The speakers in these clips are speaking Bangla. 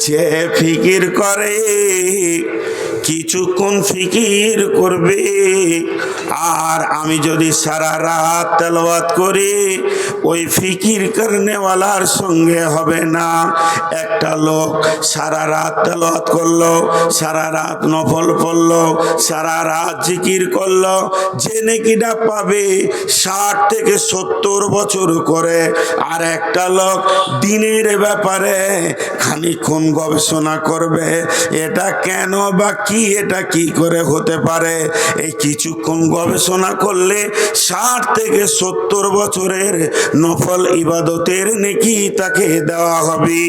যে ফিকির করে কিছুক্ষণ ফিকির করবে। আর আমি যদি সারা রাত তেলবাদ করি ওই ফিকির করনেওয়ালার সঙ্গে হবে না। একটা লোক সারা রাত তেলাওয়াত করল, সারা রাত নফল পড়ল, সারা রাত জিকির করল, যে নাকিটা পাবে ষাট থেকে সত্তর বছর করে। আর একটা লোক দিনের ব্যাপারে খানিক্ষণ গবেষণা করবে, এটা কেন বা কি, এটা কি করে হতে পারে? এই কিছুক্ষণ গবেষণা করলে ষাট থেকে সত্তর বছরের নফল ইবাদতের নেকি তাকে দেওয়া হবে।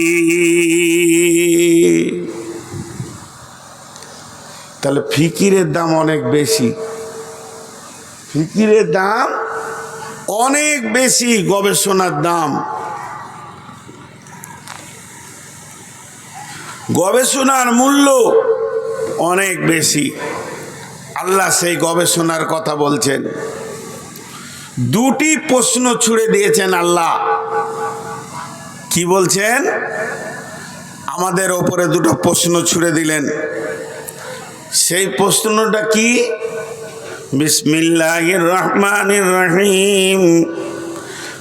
তাহলে ফিকিরের দাম অনেক বেশি। ফিকিরের দাম অনেক বেশি গবেষণার দাম। গবেষণার মূল্য অনেক বেশি। আল্লাহ সেই গবেষণার কথা বলছেন। দুটি প্রশ্ন ছুড়ে দিয়েছেন আল্লাহ। কি বলছেন? আমাদের ওপরে দুটো প্রশ্ন ছুড়ে দিলেন। সেই প্রশ্নটা কি? বিসমিল্লাহ রহমান রহিম।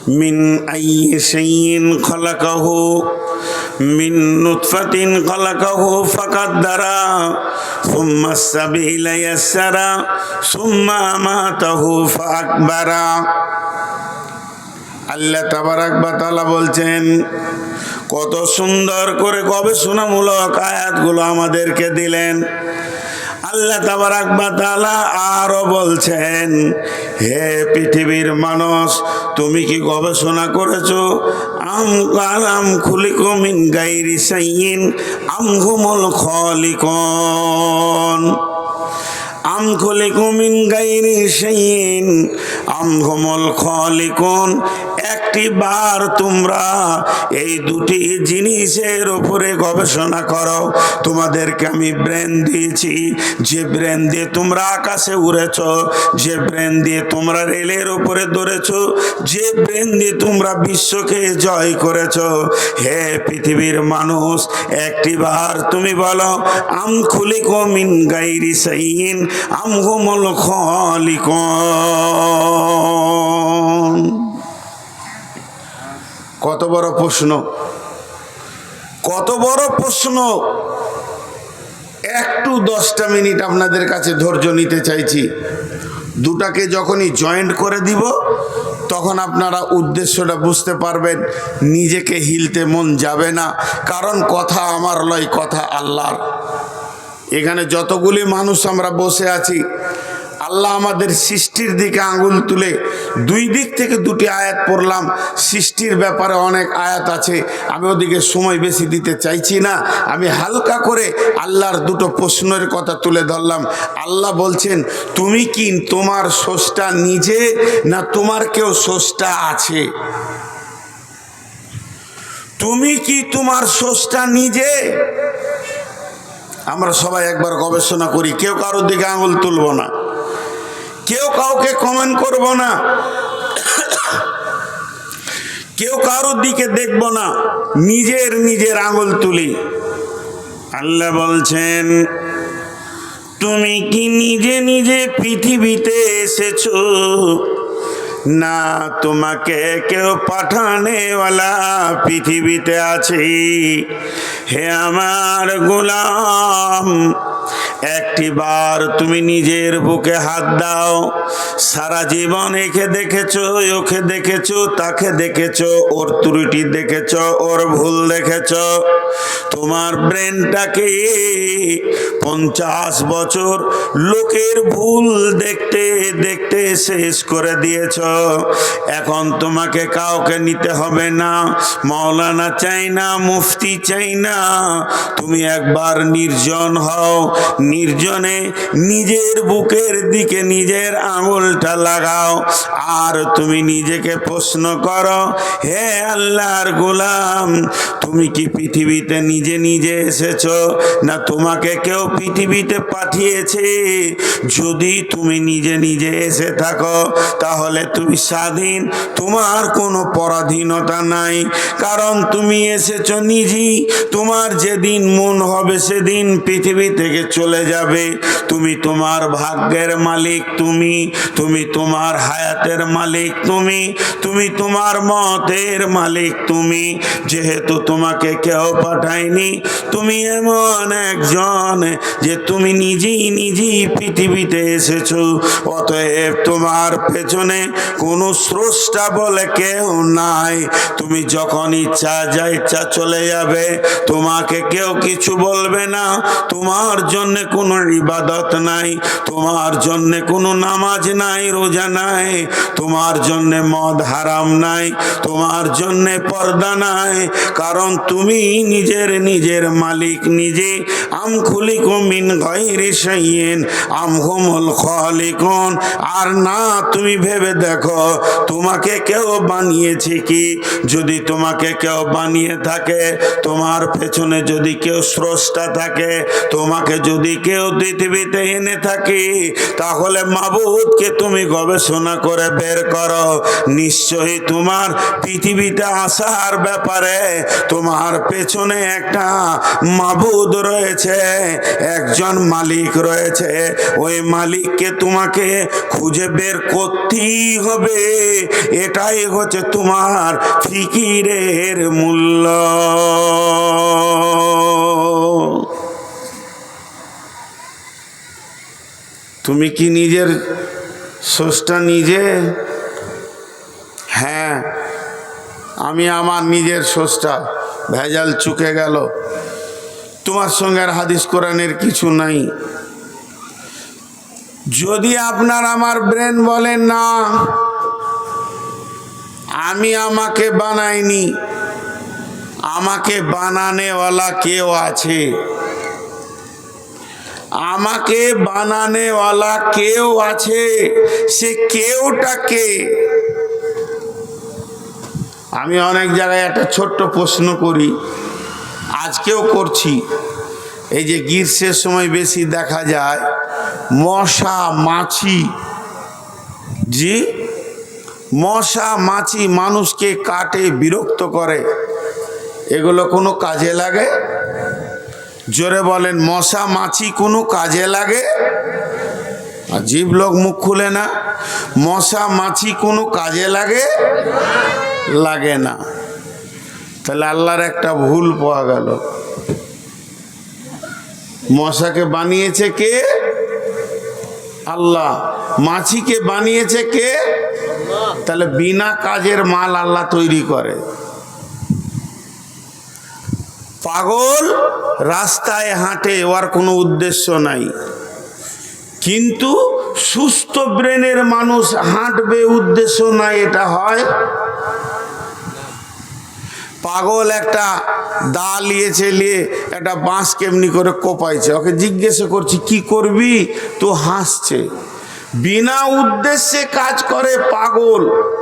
মিন আইয়ি শাইইন খলাকাহু। মিন نطفة خلقه ফাকাদ্দারা, সুম্মা السبيل ইয়াসসারা ثم আমাতাহু ফাকবারা আল্লাহ তাবারাক বা তাআলা বলছেন, কত সুন্দর করে গবেষণামূলক আয়াতগুলো আমাদেরকে দিলেন। আল্লাহ তাআলা আরও বলছেন, হে পৃথিবীর মানুষ, তুমি কি গবেষণা করেছ? আম কালাম খুলিকো মিন গাইরি সাইয়িন আম হুমুল খলিকন। আম খলিকু মিন গাইরি শাইইন, আম হুমুল খলিকুন। একটি বার তোমরা এই দুটি জিনিসের উপরে গবেষণা করো। তোমাদেরকে আমি ব্রেন দিয়েছি। যে ব্রেন দিয়ে তোমরা আকাশে উড়েছ, যে ব্রেন দিয়ে তোমরা রেলের উপরে দৌড়েছ, যে ব্রেন দিয়ে তোমরা বিশ্বকে জয় করেছ, হে পৃথিবীর মানুষ একটি বার তুমি বলো, আম খুলিকো মিন গাইরি সাইন আম হুমুল খলিকুন কত বড় প্রশ্ন? কত বড় প্রশ্ন? একটু দশটা মিনিট আপনাদের কাছে ধৈর্য নিতে চাইছি। দুটাকে যখনই জয়েন্ট করে দিব, তখন আপনারা উদ্দেশ্যটা বুঝতে পারবেন, নিজেকে হিলতে মন যাবে না, কারণ কথা আমার লয় কথা আল্লাহর। এখানে যতগুলি মানুষ আমরা বসে আছি আল্লাহ আমাদের সৃষ্টির দিকে আঙুল তুলে দুই দিক থেকে দুটি আয়াত পড়লাম। সৃষ্টির ব্যাপারে অনেক আয়াত আছে, আমি ওদিকে সময় বেশি দিতে চাইছি না। আমি হালকা করে আল্লাহর দুটো প্রশ্নের কথা তুলে ধরলাম। আল্লাহ বলছেন, তুমি কি তোমার সোসটা নিজে না তোমার কেউ সোসটা আছে? তুমি কি তোমার সোসটা নিজে? আমরা সবাই একবার গবেষণা করি, কেউ কারোর দিকে আঙুল তুলব না। কেউ কাউকে কমেন্ট করব না। কেউ কারোর দিকে দেখব না। নিজের নিজের আঙুল তুলি। আল্লাহ বলছেন, তুমি কি নিজে নিজে পৃথিবীতে এসেছ? না, তোমাকে কেউ পাঠানেওয়ালা পৃথিবীতে আছি। হে আমার গোলাম একটি বার তুমি নিজের বুকে হাত দাও। সারা জীবন একে দেখেছ, ওকে দেখেছ, তাকে দেখেছ, ওর ত্রুটি দেখেছ, ওর ভুল দেখেছ। তোমার ব্রেনটাকে পঞ্চাশ বছর লোকের ভুল দেখতে দেখতে শেষ করে দিয়েছ। এখন তোমাকে কাউকে নিতে হবে না। মৌলানা চাই না, মুফতি চাই না। তুমি একবার নির্জন হও নির্জনে নিজের বুকের দিকে নিজের আঙুলটা লাগাও। আর তুমি নিজেকে প্রশ্ন করো, হে আল্লাহর গোলাম, তুমি কি পৃথিবীতে নিজে নিজে এসেছ? না তোমাকে কেউ পৃথিবীতে পাঠিয়েছে? যদি তুমি নিজে নিজে এসে থাকো, তাহলে তুমি স্বাধীন। তোমার কোনো পরাধীনতা নাই। কারণ তুমি এসেছ নিজেই। তোমার যেদিন মন হবে সেদিন পৃথিবী থেকে চলে যাবে। তুমি তোমার ভাগ্যের মালিক তুমি তুমি তোমার হায়াতের মালিক তুমি তুমি তোমার মতের মালিক তুমি। যেহেতু তোমাকে কেউ পাঠায়নি, তুমি এমন একজন যে তুমি নিজেই নিজেই পৃথিবীতে এসেছ। অতএব তোমার পেছনে কোনো স্রষ্টা বলে কেউ নাই। তুমি যখন ইচ্ছা যা ইচ্ছা চলে যাবে, তোমাকে কেউ কিছু বলবে না। তোমার জন্য কোনো ইবাদত নাই, তোমার জন্য কোনো নামাজ নাই, রোজা নাই, তোমার জন্য মদ হারাম নাই, তোমার পর্দা নাই, কারণ তুমি নিজের নিজের মালিক, নিজে সাইয়েন খালিকুন। আর না, তুমি ভেবে দেখো, তোমাকে কেউ বানিয়েছে কি? যদি তোমাকে কেউ বানিয়ে থাকে, তোমার পেছনে যদি কেউ স্রষ্টা থাকে, তোমাকে যদি কেউ পৃথিবীতে এনে থাকে, তাহলে মাবুদকে তুমি গবেষণা করে বের করো। নিশ্চয়ই তোমার পৃথিবীতে আসার ব্যাপারে তোমার পেছনে একটা মাবুদ রয়েছে, একজন মালিক রয়েছে। ওই মালিককে তোমাকে খুঁজে বের করতেই হবে। এটাই হচ্ছে তোমার ফিকিরের মূল্য। তুমি কি নিজের সোসটা নিজে? হ্যাঁ আমি আমার নিজের সোসটা ভেজাল চুকে গেল। তোমার সঙ্গে আর হাদিস কোরআনের কিছু নাই। যদি আপনার আমার ব্রেন বলেন না, আমি আমাকে বানাইনি আমাকে বানানেওয়ালা কেউ আছে? আমাকে বানানেওয়ালা কেউ আছে? সে কেউটাকে? আমি অনেক জায়গায় একটা ছোট্ট প্রশ্ন করি, আজকেও করছি। এই যে গ্রীষ্মের সময় বেশি দেখা যায়, মশা, মাছি। জি? মশা, মাছি মানুষকে কাটে, বিরক্ত করে। এগুলো কোনো কাজে লাগে? জোরে বলেন, মশা মাছি কোনো কাজে লাগে? আর জীব লোক মুখ খুলে না। মশা মাছি কোনো কাজে লাগে? লাগে না। তাহলে আল্লাহর একটা ভুল পাওয়া গেল। মশাকে বানিয়েছে কে? আল্লাহ। মাছিকে বানিয়েছে কে? তাহলে বিনা কাজের মাল আল্লাহ তৈরি করে। পাগল? রাস্তায় হাঁটে ওর কোনো উদ্দেশ্য নাই। কিন্তু সুস্থ ব্রেনের মানুষ হাঁটবে উদ্দেশ্য নাই, এটা হয়। পাগল একটা দা লিয়েছে নিয়ে একটা বাঁশ কেমনি করে কোপাইছে। ওকে জিজ্ঞেস করছি, কি করবি? তো হাসছে। বিনা উদ্দেশ্যে কাজ করে পাগল।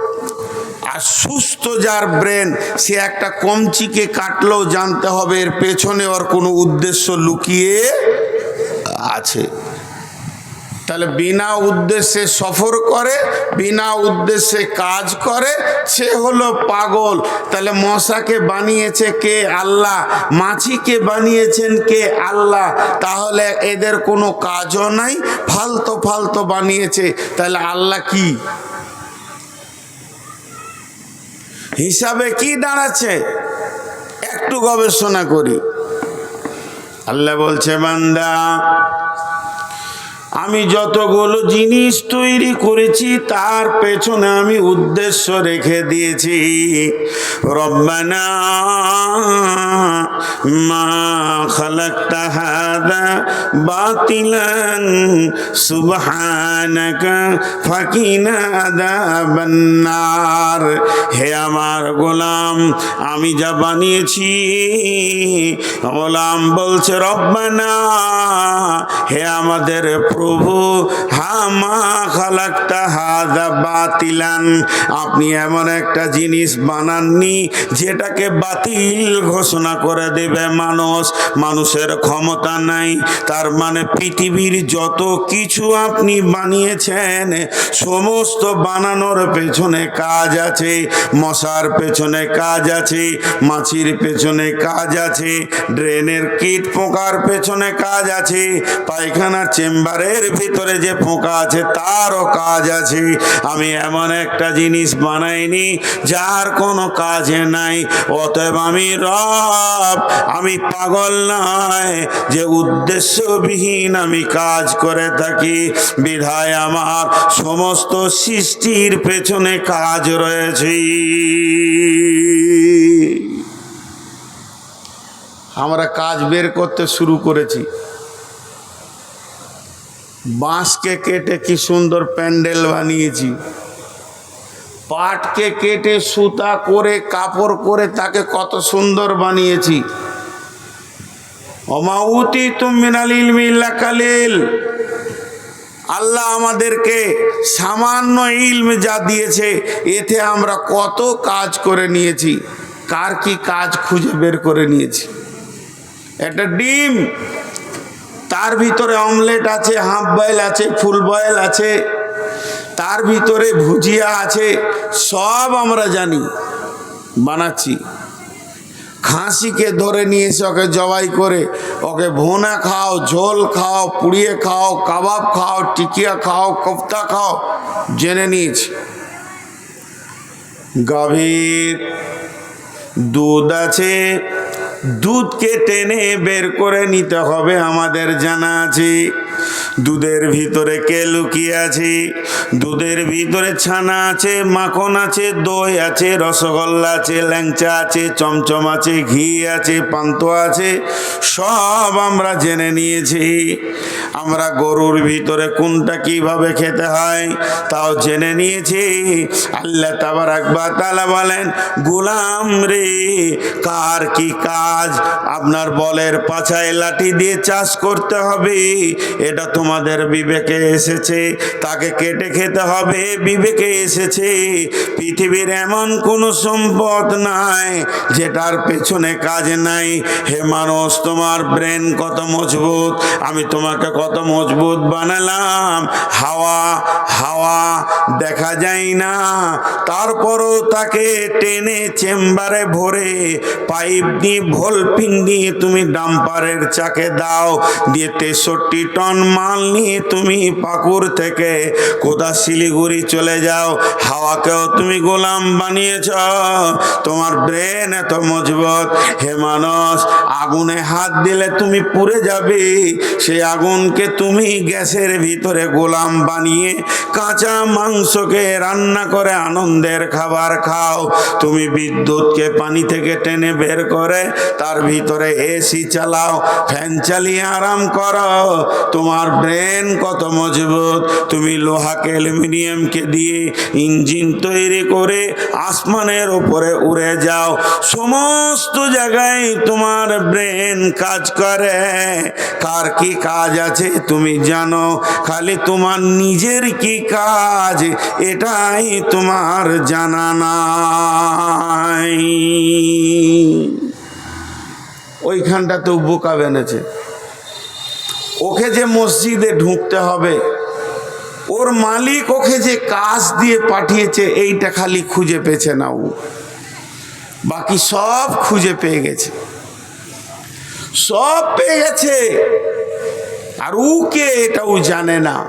আর সুস্থ যার ব্রেন, সে একটা কমচিকে কাটলেও জানতে হবে এর পেছনে ওর কোনো উদ্দেশ্য লুকিয়ে আছে। তাহলে বিনা উদ্দেশ্যে সফর করে, বিনা উদ্দেশ্যে কাজ করে, সে হলো পাগল। তাহলে মশাকে বানিয়েছে কে? আল্লাহ। মাছিকে বানিয়েছেন কে? আল্লাহ। তাহলে এদের কোনো কাজও নাই, ফালতো ফালতো বানিয়েছে। তাহলে আল্লাহ কি? হিসাবে কি দাঁড়াচ্ছে? একটু গবেষণা করি। আল্লাহ বলছে, বান্দা, আমি যতগুলো জিনিস তৈরি করেছি, তার পেছনে আমি উদ্দেশ্য রেখে দিয়েছি। রব্বানা মা খালাকতা হাদা বাতিলান সুবহানাকা ফাকিনা আযাবান্নার হে আমার গোলাম, আমি যা বানিয়েছি, গোলাম বলছে, রব্বানা, হে আমাদের প্রভু হামা খালাকতা হাদা বাতিলান। আপনি এমন একটা জিনিস বানাননি, যেটাকে বাতিল ঘোষণা করে দেবে মানুষ। মানুষের ক্ষমতা নাই। তার মানে পৃথিবীর যত কিছু আপনি বানিয়েছেন, সমস্ত বানানোর পেছনে কাজ আছে, মশার পেছনে কাজ আছে, মাছির পেছনে কাজ আছে, ড্রেনের কীট পোকার পেছনে কাজ আছে, পায়খানার চেম্বারের ভিতরে যে পোকা আছে, তারও কাজ আছে। আমি এমন একটা জিনিস বানাইনি, যার কোনো কাজে নাই। অতএব আমি রব আমি পাগল নয় যে উদ্দেশ্যবিহীন আমি কাজ করে থাকি। বিধায় আমার সমস্ত সৃষ্টির পেছনে কাজ রয়েছে। আমরা কাজ বের করতে শুরু করেছি। বাঁশকে কেটে কি সুন্দর প্যান্ডেল বানিয়েছি। পাটকে কেটে সুতা করে, কাপড় করে তাকে কত সুন্দর বানিয়েছি। অমাউতি তুমিনাল কালিল। আল্লাহ আমাদেরকে সামান্য ইলম যা দিয়েছে, এতে আমরা কত কাজ করে নিয়েছি। কার কি কাজ খুঁজে বের করে নিয়েছি। একটা ডিম, তার ভিতরে অমলেট আছে, হাফ বয়েল আছে, ফুল বয়েল আছে। তার ভিতরে ভুজিয়া আছে, সব আমরা জানি। বানাচ্ছি। খাসিকে ধরে নিয়ে এসে ওকে জবাই করে, ওকে ভোনা খাও, ঝোল খাও, পুড়িয়ে খাও, কাবাব খাও, টিকিয়া খাও, কোফতা খাও, জেনে নিয়েছি। গাভীর দুধ আছে, দুধকে টেনে বের করে নিতে হবে, আমাদের জানা আছে। দুধের ভিতরে কে লুকিয়ে আছে? দুধের ভিতরে ছানা আছে, মাখন আছে, দই আছে, রসগোল্লা আছে, ল্যাংচা আছে, চমচম আছে, ঘি আছে, পান্ত আছে। সব আমরা জেনে নিয়েছি। আমরা গরুর ভিতরে কোনটা কীভাবে খেতে হয় তাও জেনে নিয়েছি। আল্লাহ তাবার একবার তালা বলেন, গোলাম রে, কার কি কাজ? আপনার বলের পাছায় লাঠি দিয়ে চাষ করতে হবে। এটা তোমাদের বিবেকে এসেছে, তাকে কেটে খেতে হবে, বিবেকে এসেছে। পৃথিবীর এমন কোনো সম্পদ নাই, যেটার পেছনে কাজ নাই। হে মানুষ, তোমার ব্রেন কত মজবুত, আমি তোমাকে কত মজবুত বানালাম। হাওয়া হাওয়া দেখা যায় না। তারপরও তাকে টেনে চেম্বারে ভরে পাইপ দিয়ে, ভোলপিন দিয়ে তুমি ডাম্পারের চাকে দাও, দিয়ে তেষট্টি টন মাল নিয়ে তুমি পাকুর থেকে কোথা শিলিগুড়ি চলে যাও। হাওয়াকেও তুমি গোলাম বানিয়েছ। তোমার ব্রেন এত মজবুত। হে মানুষ, আগুনে হাত দিলে তুমি পুড়ে যাবে। সেই আগুনকে তুমি গ্যাসের ভিতরে গোলাম বানিয়ে কাঁচা মাংসকে রান্না করে আনন্দের খাবার খাও। তুমি বিদ্যুৎকে পানি থেকে টেনে বের করে তার ভিতরে এসি চালাও, ফ্যান চালিয়ে আরাম করো। তোমার ব্রেন কত মজবুত? তুমি লোহাকে অ্যালুমিনিয়ামকে দিয়ে ইঞ্জিন তৈরি করে আসমানের ওপরে উড়ে যাও। সমস্ত জায়গায় তোমার ব্রেন কাজ করে। কার কি কাজ আছে তুমি জানো? খালি তোমার নিজের কি কাজ? এটাই তোমার জানা নাই। ওইখানটাতেও বোকা বেনেছে। ওকে যে মসজিদে ঢুকতে হবে, ওর মালিক ওকে যে কাজ দিয়ে পাঠিয়েছে, এইটা খালি খুঁজে পেয়েছে না ও। বাকি সব খুঁজে পেয়ে গেছে। সব পেয়ে গেছে। আর ও কে এটা ও জানে না।